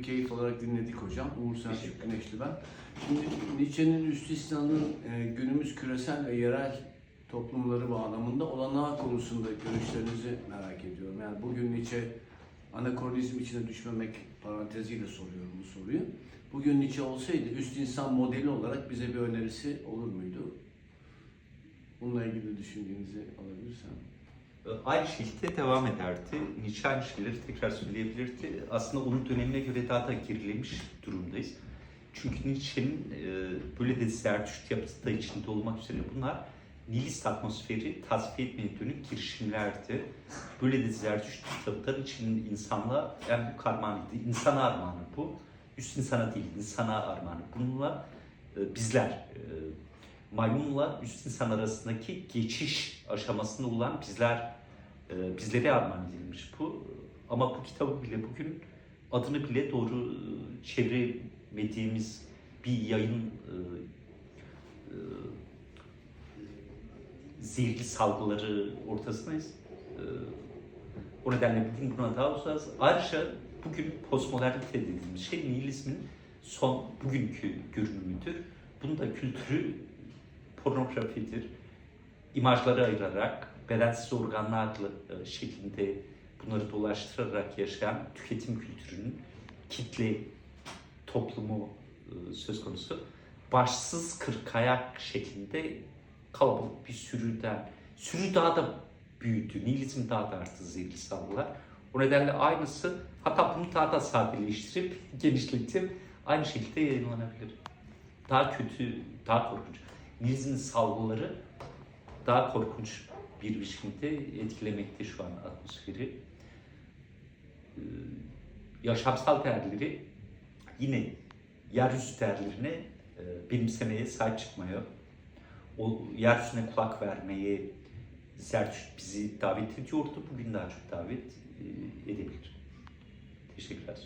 büyük keyif alarak dinledik hocam. Uğur Selçuk Güneşli ben. Şimdi Nietzsche'nin üst İslam'ın e, günümüz küresel ve yerel toplumları bağlamında olanağı konusunda görüşlerinizi merak ediyorum. Yani bugün Nietzsche anakronizm içine düşmemek paranteziyle soruyorum bu soruyu. Bugün Nietzsche olsaydı üst insan modeli olarak bize bir önerisi olur muydu? Bununla ilgili düşüncenizi alabilirsem. Aynı şekilde devam ederdi. Nietzsche aynı şeyleri tekrar söyleyebilirdi. Aslında onun dönemine göre daha da gerilemiş durumdayız. Çünkü Nietzsche'nin e, böyle de Zerdüşt yapısı da içinde olmak üzere bunlar nihilist atmosferi tasfiye etmeye dönük girişimlerdi. Böyle de Zerdüşt kitapları için insanla en büyük armağanıydı. İnsana armağanı bu. Üst insana değil, insana armağanı. Bununla e, bizler, e, maymunla üst insan arasındaki geçiş aşamasında olan bizler e, bizlere armağan edilmiş bu. Ama bu kitabı bile bugün adını bile doğru e, çeviremediğimiz bir yayın e, e, zehirli salgıları ortasındayız. E, o nedenle bugün buna daha uzağız. Ayrıca bugün postmodernite dediğimiz şey nihilizmin son bugünkü görünümüdür. Bunun da kültürü pornografidir. İmajları ayırarak, bedensiz organlarla e, şeklinde bunları dolaştırarak yaşayan tüketim kültürünün kitle toplumu e, söz konusu. Başsız kırkayak şeklinde kalabalık bir sürüden, sürü daha da büyüdü, nihilizm daha da arttı zehirli salgılar. O nedenle aynısı, hatta bunu daha da sadeleştirip, genişletip aynı şekilde yayınlanabilir. Daha kötü, daha korkunç. Nihilizmin salgıları daha korkunç bir biçimde etkilemekte şu an atmosferi. Ee, yaşamsal değerleri yine yeryüzü değerlerine e, benimsemeye, sahip çıkmaya, o yeryüzüne kulak vermeye Zerdüşt bizi davet ediyordu. Bugün daha çok davet e, edebilir. Teşekkürler.